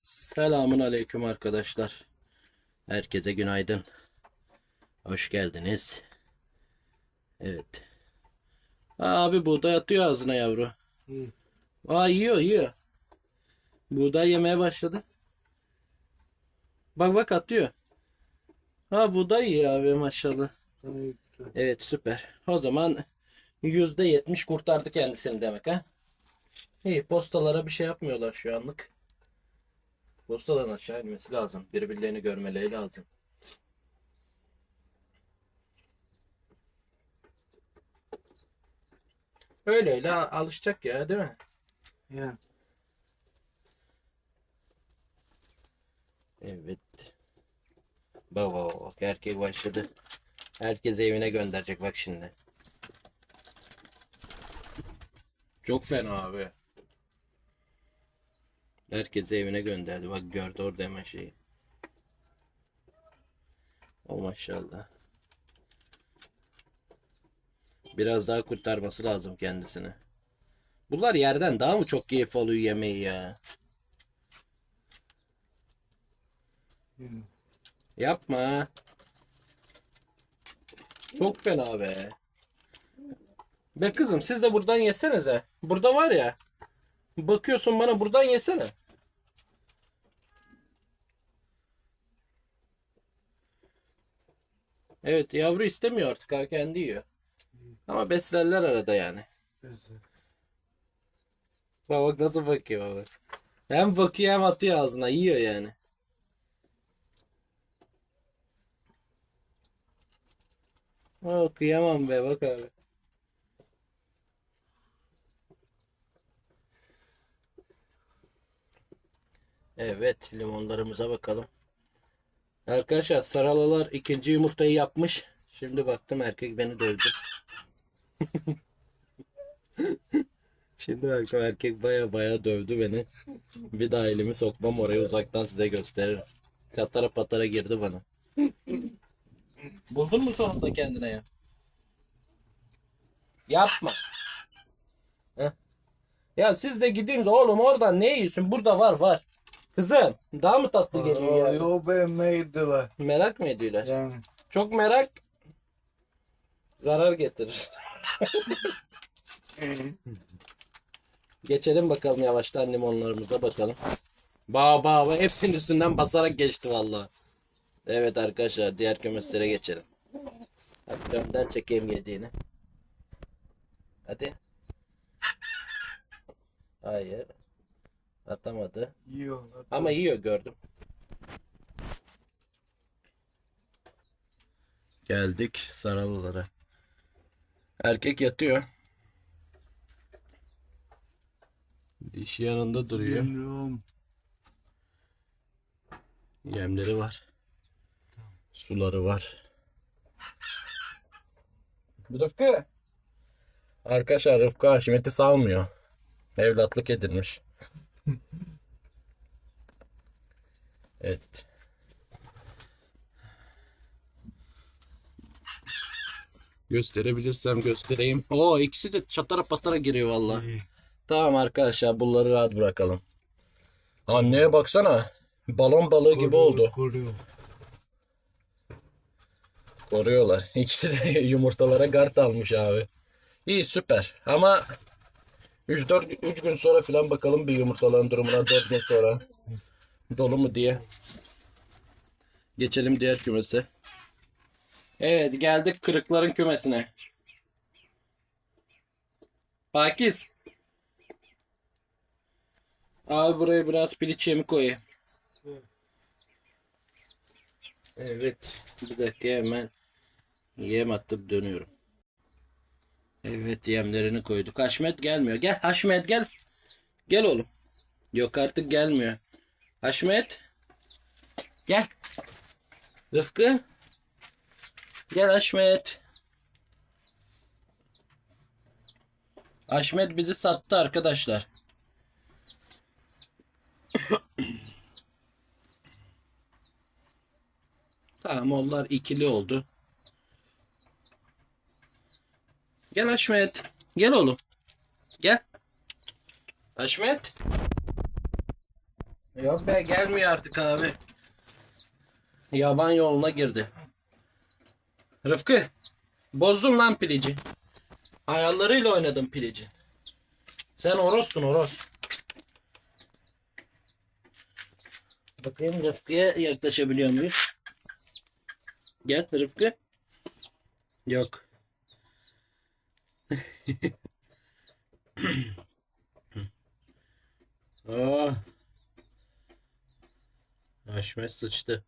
Selamun aleyküm arkadaşlar. Herkese günaydın. Hoş geldiniz. Evet. Abi buğday atıyor ağzına yavru. Aa yiyor yiyor. Buğday yemeye başladı. Bak bak atıyor. Ha buğday yiyor abi maşallah. Evet süper. O zaman %70 kurtardı kendisini demek ha. İyi postalara bir şey yapmıyorlar şu anlık. Postadan aşağı inmesi lazım. Birbirlerini görmeleri lazım. Öyle öyle alışacak ya değil mi? Ya. Evet. Bak bak erkek başladı. Herkes evine gönderecek bak şimdi. Çok fena abi. Herkesi evine gönderdi. Bak gördü orada hemen şeyi. O maşallah. Biraz daha kurtarması lazım kendisini. Bunlar yerden daha mı çok keyif alıyor yemeği ya? Yapma. Çok fena be. Be kızım siz de buradan yesenize. Burada var ya. Bakıyorsun bana buradan yesene. Evet yavru istemiyor artık ha kendi yiyor. Ama beslerler arada yani. Bak bak nasıl bakıyor bak. Hem bakıyor hem atıyor ağzına yiyor yani. Oh, kıyamam be bak abi. Evet limonlarımıza bakalım. Arkadaşlar saralalar ikinci yumurtayı yapmış. Şimdi baktım erkek beni dövdü. Şimdi baktım erkek baya baya dövdü beni. Bir daha elimi sokmam oraya uzaktan size gösteririm. Katara patara girdi bana. Buldun mu sonunda kendine ya? Yapma. Heh. Ya siz de gidiniz oğlum oradan ne yiyorsun? Burada var var. Kızım daha mı tatlı geliyor ya? Yo beğenmeydiler. Merak mı ediyorlar? Yani. Çok merak zarar getirir. Geçelim bakalım yavaştan limonlarımıza bakalım. Ba ba ba hepsinin üstünden basarak geçti vallahi. Evet arkadaşlar diğer kümeslere geçelim. Hadi önden çekeyim yediğini. Hadi. Hayır. Atamadı. Yiyorlar. Ama yiyor gördüm. Geldik Saralılara. Erkek yatıyor. Dişi yanında duruyor. Bilmiyorum. Yemleri var. Suları var. Rıfkı. Arkadaşlar Rıfkı Haşmet'i salmıyor. Evlatlık edilmiş. Evet. Gösterebilirsem göstereyim. Oo ikisi de çatara patara giriyor vallahi. İyi. Tamam arkadaşlar bunları rahat bırakalım. Anneye baksana. Balon balığı gibi oldu. Koruyor. Koruyorlar. İkisi de yumurtalara gard almış abi. İyi süper. Ama 3-4 3 gün sonra falan bakalım bir yumurtaların durumuna 4 gün sonra. Dolu mu diye. Geçelim diğer kümese. Evet geldik kırıkların kümesine. Pakiz. Abi buraya biraz piliç yemi koyayım. Evet. Bir dakika hemen yem atıp dönüyorum. Evet yemlerini koyduk. Haşmet gelmiyor. Gel Haşmet gel. Gel oğlum. Yok artık gelmiyor. Haşmet. Gel. Rıfkı. Gel Haşmet. Haşmet bizi sattı arkadaşlar. Tamam onlar ikili oldu. Gel Haşmet. Gel oğlum. Gel. Haşmet. Yok be gelmiyor artık abi. Yaban yoluna girdi. Rıfkı. Bozdun lan pilici. Ayarlarıyla oynadım pilici. Sen orossun oros. Bakayım Rıfkı'ya yaklaşabiliyor muyuz? Gel Rıfkı. Yok. Oh. Haşmet sıçtı.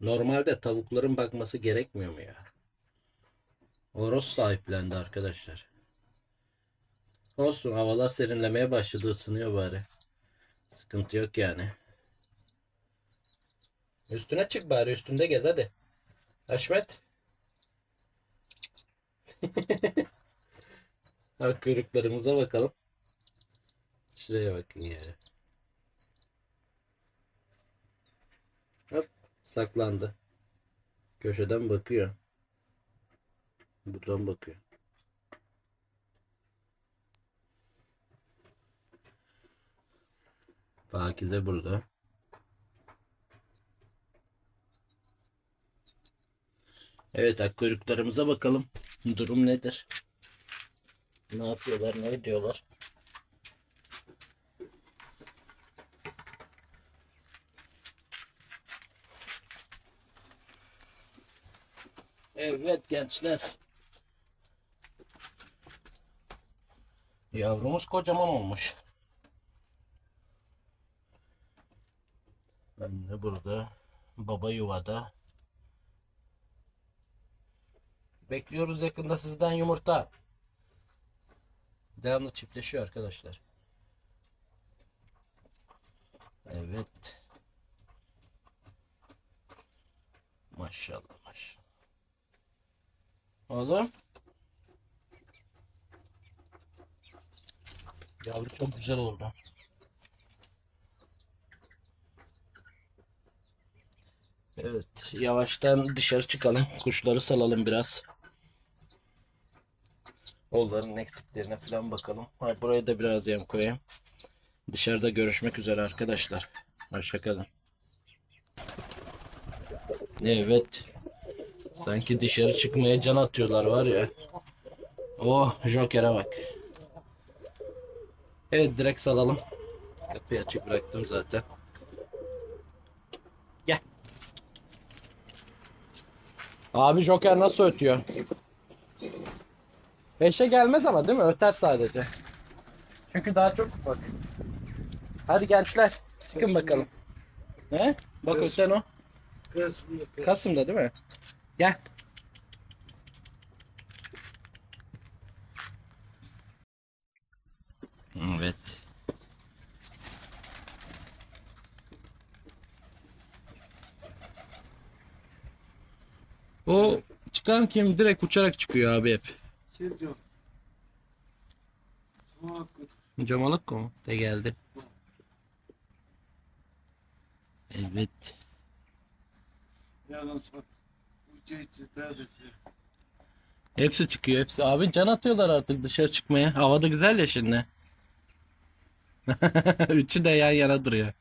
Normalde tavukların bakması gerekmiyor mu ya? Horoz sahiplendi arkadaşlar. Olsun havalar serinlemeye başladı ısınıyor bari. Sıkıntı yok yani. Üstüne çık bari üstünde gez hadi. Haşmet. Bak kuyruklarımıza bakalım. Şuraya bakın ya. Hop saklandı. Köşeden bakıyor. Buradan bakıyor. Pakize burada. Evet akkuyruklarımıza bakalım. Durum nedir? Ne yapıyorlar, ne ediyorlar? Evet gençler. Yavrumuz kocaman olmuş. Anne burada. Baba yuvada. Bekliyoruz yakında sizden yumurta. Devamlı çiftleşiyor arkadaşlar. Evet. Maşallah maşallah. Oğlum. Yavru çok güzel oldu. Evet, yavaştan dışarı çıkalım. Kuşları salalım biraz. Onların eksiklerine falan bakalım. Ha, buraya da biraz yem koyayım. Dışarıda görüşmek üzere arkadaşlar. Hoşçakalın. Evet. Sanki dışarı çıkmaya can atıyorlar var ya. Oh Joker'e bak. Evet direkt salalım. Kapıyı açık bıraktım zaten. Gel. Abi Joker nasıl ötüyor? Beşe gelmez ama değil mi? Öter sadece. Çünkü daha çok bak. Hadi gençler çıkın bakalım. Ne? Bak öten o. Kız, Kasım'da değil mi? Gel. Evet. O çıkan kim direkt uçarak çıkıyor abi hep. Şey diyor. Çok Camalık mı? De geldi. Evet. yalnız bak. Hepsi çıkıyor hepsi. Abi can atıyorlar artık dışarı çıkmaya. Hava da güzel ya şimdi. Üçü de yan yana duruyor.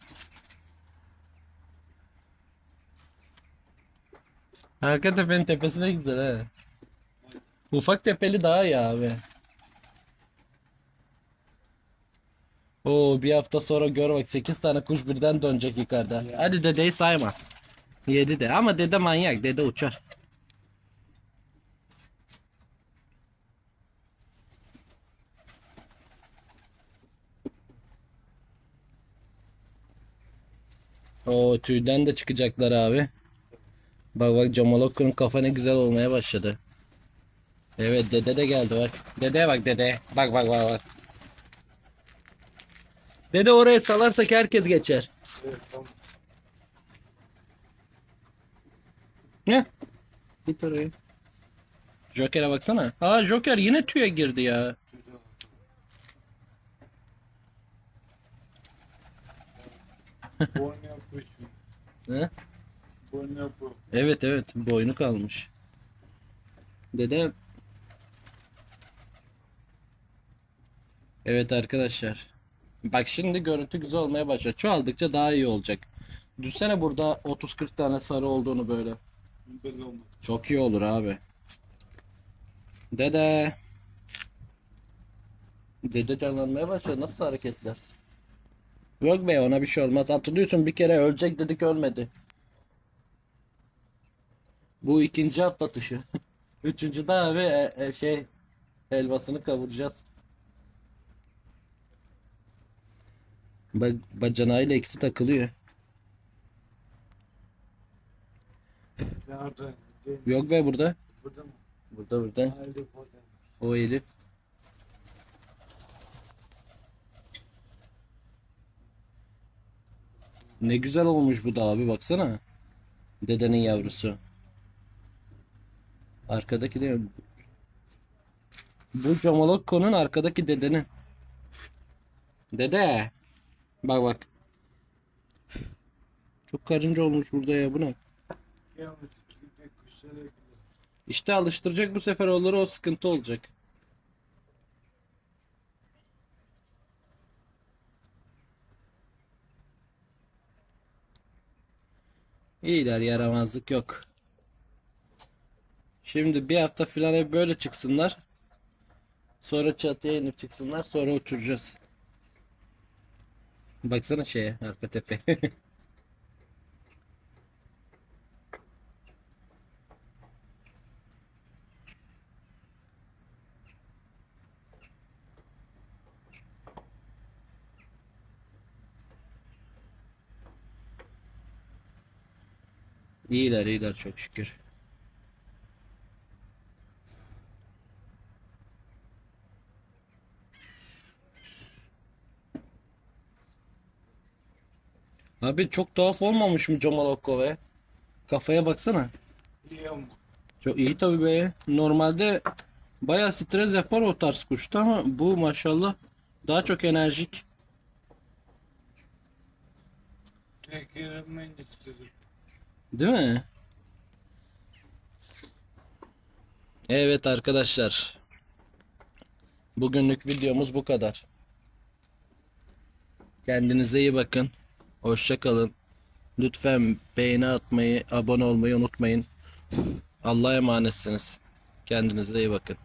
Arka tepenin tepesi de güzel ha. Ufak tepeli daha iyi abi. Oo bir hafta sonra gör bak 8 tane kuş birden dönecek yukarıda. Hadi dedeyi sayma. 7 de ama dede manyak dede uçar. O tüyden de çıkacaklar abi. Bak bak Jamalok'un kafa ne güzel olmaya başladı. Evet dede de geldi bak. Dede bak dede. Bak bak bak bak. Dede oraya salarsak herkes geçer. Evet tamam. Ne? Git oraya. Joker'e baksana. Aa Joker yine tüye girdi ya. Çocuğa. Boynu yapmış. Ne? Boynu yapıyor. Evet evet boynu kalmış. Dede Evet arkadaşlar. Bak şimdi görüntü güzel olmaya başladı. Çoğaldıkça daha iyi olacak. Düşünsene burada 30-40 tane sarı olduğunu böyle. Çok iyi olur abi. Dede. Dede canlanmaya başladı. Nasıl hareketler? Yok be ona bir şey olmaz. Hatırlıyorsun bir kere ölecek dedik ölmedi. Bu ikinci atlatışı. Üçüncü de abi e, e, şey helvasını kavuracağız. Ba bacanağıyla ikisi takılıyor. Nerede? Yok be burada. Burada mı? Burada burada. O Elif. Ne güzel olmuş bu da abi baksana. Dedenin yavrusu. Arkadaki de bu Camolokko'nun arkadaki dedenin. Dede. Bak bak. Çok karınca olmuş burada ya bu ne? İşte alıştıracak bu sefer olur o sıkıntı olacak. İyiler yaramazlık yok. Şimdi bir hafta falan hep böyle çıksınlar. Sonra çatıya inip çıksınlar sonra uçuracağız. Baksana şeye arka tepe. İyiler iyiler çok şükür. Abi çok tuhaf olmamış mı Comalokko be? Kafaya baksana. İyi ama. Çok iyi tabii be. Normalde bayağı stres yapar o tarz kuşta ama bu maşallah daha çok enerjik. Değil mi? Evet arkadaşlar. Bugünlük videomuz bu kadar. Kendinize iyi bakın. Hoşça kalın. Lütfen beğeni atmayı, abone olmayı unutmayın. Allah'a emanetsiniz. Kendinize iyi bakın.